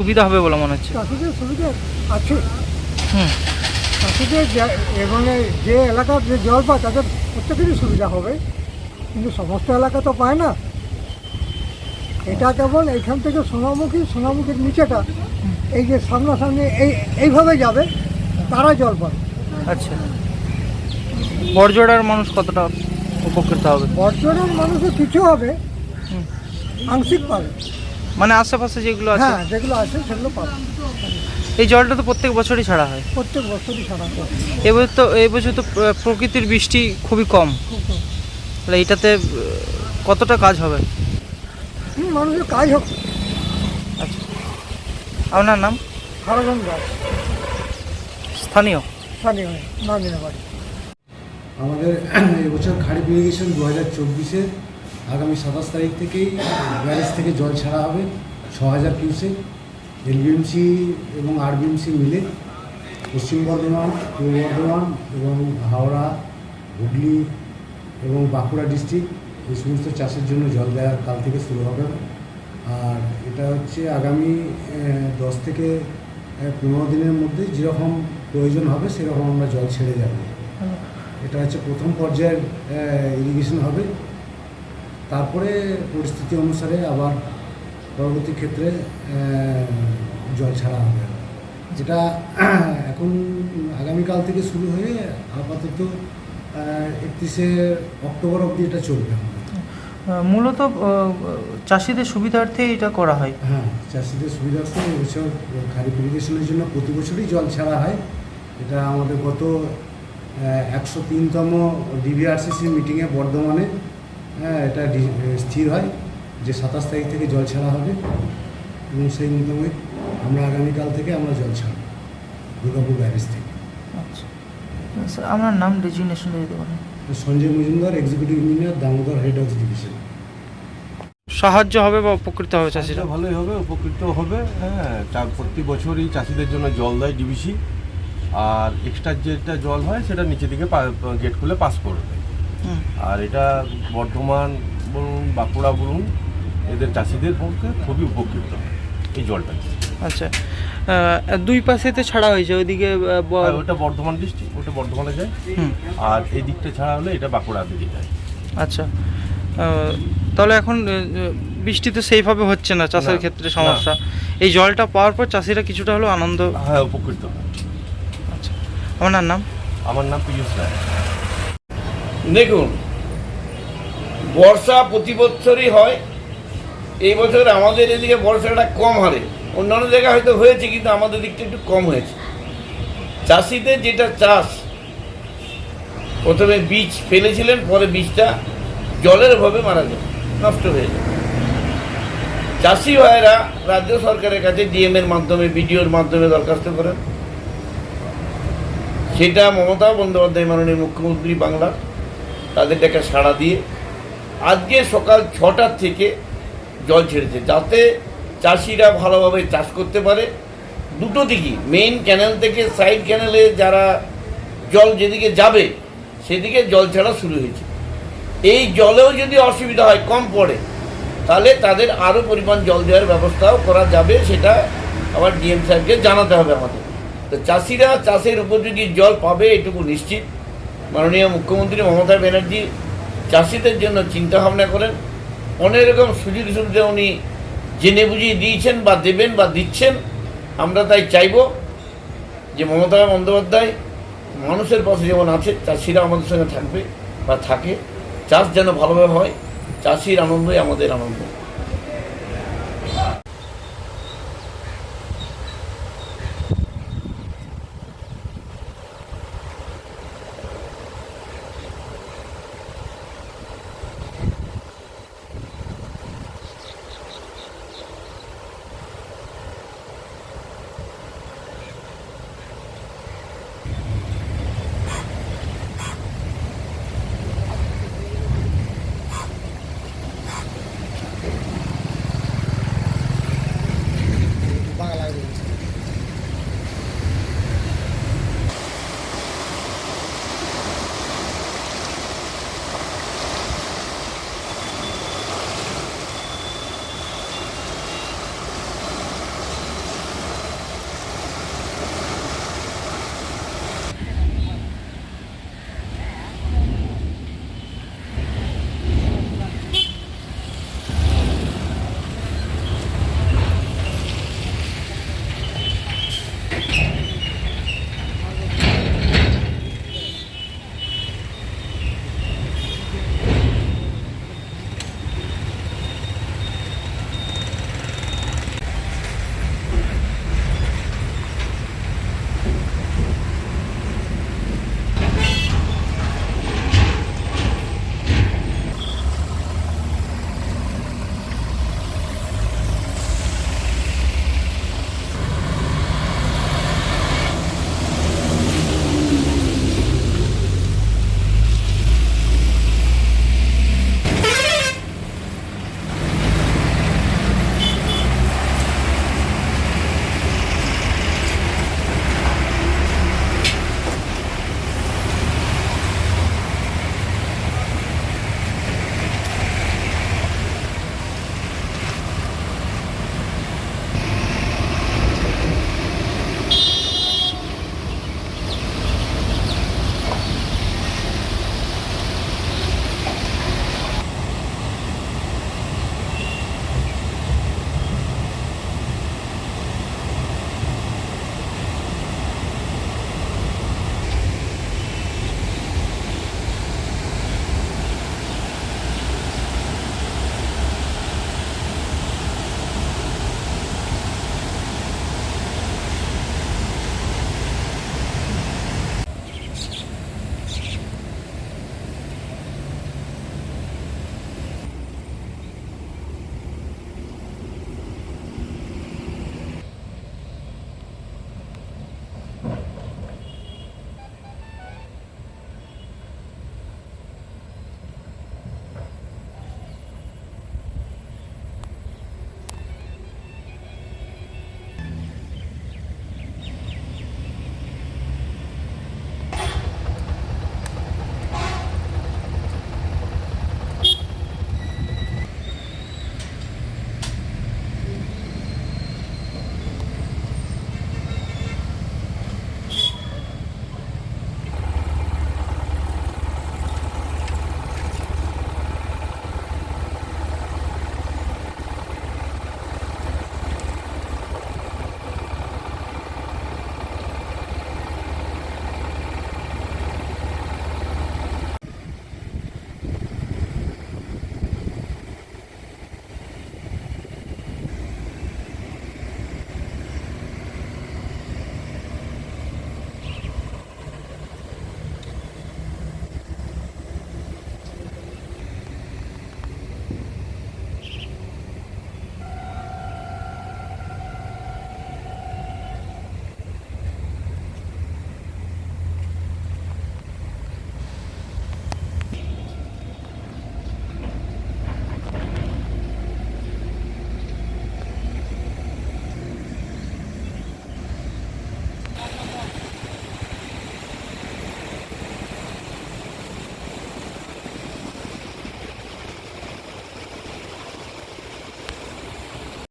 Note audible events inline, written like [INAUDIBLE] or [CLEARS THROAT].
সুবিধা হবে বলে মনে হচ্ছে। চাষিদের সুবিধা আছে। হুম। চাষিদের যে- মানে যে এলাকার যে জল পায় তাদের প্রত্যেকেরই সুবিধা হবে। কিন্তু সমস্ত এলাকা তো পায় না। এটা কেবল এইখান থেকে সোনামুখী সোনামুখীর নিচেটা এই যে সামনাসামনি এই এইভাবে যাবে তারা জল পাবে। আচ্ছা। বড়জোড়ার মানুষ কতটা উপকৃত হবে? বর্তমানের মানুষের কিছু হবে। আংশিক পাবে। মানে আশেপাশে যেগুলো আছে? হ্যাঁ যেগুলো আছে সেগুলো পাবে। এই জলটা তো প্রত্যেক বছরই ছাড়া হয়। প্রত্যেক বছরই সারা করে এবছর তো এবছর তো আহ, প্রকৃতির বৃষ্টি খুবই কম। খুব কম। তাহলে এটাতে আহ, কতটা কাজ হবে? হুম, মানুষের কাজ হোক। আচ্ছা। আপনার নাম? হারাজন গাছ স্থানীয়? স্থানীয় নামিয়ে বাড়ি। আমাদের এবছর খারিফ ইরিগেশন দু হাজার চব্বিশে আগামী সাতাশ তারিখ থেকেই ব্যারেজ থেকে জল ছাড়া হবে ছ হাজার কিউসে এলবিএমসি এবং আরবিএমসি মিলে পশ্চিম বর্ধমান পূর্ব বর্ধমান এবং হাওড়া হুগলি এবং বাঁকুড়া ডিস্ট্রিক্ট এই সমস্ত চাষের জন্য জল দেওয়া কাল থেকে শুরু হবে। আর এটা হচ্ছে আগামী দশ থেকে পনেরো দিনের মধ্যে যেরকম প্রয়োজন হবে সেরকম আমরা জল ছেড়ে যাব। এটা হচ্ছে প্রথম পর্যায়ের ইরিগেশন হবে। তারপরে পরিস্থিতি অনুসারে আবার পরবর্তী ক্ষেত্রে জল ছাড়া হবে। যেটা [CLEARS THROAT] এখন আগামীকাল থেকে শুরু হয়ে আপাতত একত্রিশে অক্টোবর অবধি এটা চলবে। মূলত চাষিদের সুবিধার্থে এটা করা হয়। হ্যাঁ চাষিদের সুবিধার্থে এবছর খারিফ ইরিগেশনের জন্য প্রতি বছরই জল ছাড়া হয়। এটা আমাদের গত একশো তিনতম ডিভিআরসিসি মিটিংয়ে বর্ধমানে হ্যাঁ এটা ডি- স্থির হয় যে সাতাশ তারিখ থেকে জল ছাড়া হবে। এবং সেই মোতাবেক আমরা আগামীকাল থেকে আমরা জল ছাড়ব দুর্গাপুর ব্যারেজ থেকে। আচ্ছা। স্যার আপনার নাম দিতে পারেন। Sanjay Majumdar executive engineer Damodar head of division সাহায্য হবে বা উপকৃত হবে চাষিরা? ভালোই হবে উপকৃত হবে হ্যাঁ। তার প্রতি বছরই চাষিদের জন্য জল দেয় ডিবিসি। আর এক্সট্রা যেটা জল হয় সেটা নিচে দিকে গেট খুলে পাস করবে। আর এটা বর্ধমান বলুন বাঁকুড়া বলুন এদের চাষিদের পক্ষে খুবই উপকৃত এই জলটা। আচ্ছা। দুই পাশেতে ছাড়া হয়েছে ওইদিকে আর ওটা বর্ধমান ডিস্ট্রিক্ট ওটা বর্ধমানে যায়। আর এই দিকটা ছাড়া হলে এটা বাঁকুড়া দিকে যায়। আচ্ছা। তাহলে এখন বৃষ্টি তো সেইভাবে হচ্ছে না চাষের ক্ষেত্রে সমস্যা। এই জলটা পাওয়ার পর চাষিরা কিছুটা হলেও আনন্দ হ্যাঁ উপকৃত। হয় আচ্ছা। আপনার নাম? আমার নাম পীযূষ রায়। দেখুন, বর্ষা প্রতি বছরই হয়। এই বছর আমাদের এদিকে বর্ষাটা কম হারে। অন্যান্য জায়গায় হয়তো হয়েছে, কিন্তু আমাদের দিকটা একটু কম হয়েছে। চাষিদের যেটা চাষ, প্রথমে বীজ ফেলেছিলেন, পরে বীজটা জলের অভাবে মারা যায়, নষ্ট হয়ে যায়। চাষি ভাইয়েরা রাজ্য সরকারের কাছে ডিএম এর মাধ্যমে, বিডিওর মাধ্যমে দরখাস্ত করেন। সেটা মমতা বন্দ্যোপাধ্যায় মাননীয় মুখ্যমন্ত্রী বাংলার তাদের সাড়া দিয়ে আজকে সকাল ছটার থেকে জল ছেড়েছে, যাতে চাষিরা ভালোভাবে চাষ করতে পারে। দুটো দিকই মেইন ক্যানেল থেকে সাইড ক্যানেলে যারা জল যেদিকে যাবে, সেদিকে জল ছাড়া শুরু হয়েছে। এই জলেও যদি অসুবিধা হয়, কম পড়ে, তাহলে তাদের আরও পরিমাণ জল দেওয়ার ব্যবস্থাও করা যাবে, সেটা আবার ডিএম সাহেবকে জানাতে হবে আমাদের। তো চাষিরা চাষের উপযোগী জল পাবে, এটুকু নিশ্চিত। মাননীয় মুখ্যমন্ত্রী মমতা ব্যানার্জি চাষিদের জন্য চিন্তা ভাবনা করেন। অনেক রকম সুযোগ সুবিধা উনি জেনে বুঝিয়ে দিয়েছেন বা দেবেন বা দিচ্ছেন। আমরা তাই চাইব যে মমতা বন্দ্যোপাধ্যায় মানুষের পাশে যেমন আছে, চাষিরা আমাদের সঙ্গে থাকবে বা থাকে। চাষ যেন ভালোভাবে হয়, চাষির আনন্দই আমাদের আনন্দ।